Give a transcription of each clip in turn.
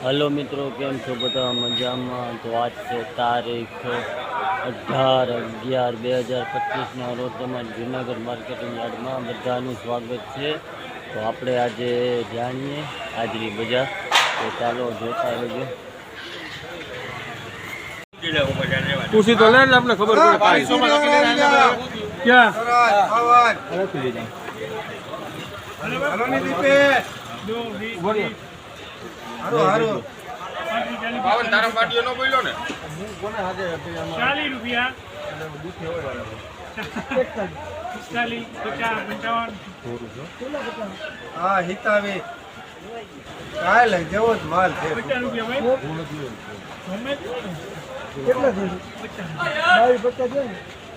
Hello મિત્રો કેમ છો બધા? મજામાં? તો આજ છે તારીખ અઢાર અગિયાર બે હજાર પચીસના રોજ તમારી જૂનાગઢ માર્કેટિંગ યાર્ડમાં બધાનું સ્વાગત છે. તો આપણે આજે જાણીએ હાજરી બજાર. તો ચાલો જોતા રહેજો ખુશી તો લે આપણે ખબર ક્યાં. બાવન તારા પાટીઓ નો બોલ્યો ને? હું કોને આજે પચાસ પંચાવન. હા હિતાવી. કાલે જેવો જ માલ છે. રૂપિયા હોય. ને.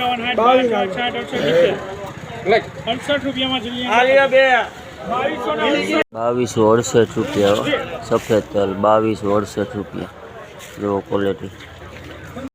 એકાવન બાસઠ સાઠ અડસઠ રૂપિયામાં જઈએ બાવીસો અડસઠ. બાવીસો અડસઠ રૂપિયા સફેદ તલ બાવીસો અડસઠ રૂપિયા. જો ક્વોલિટી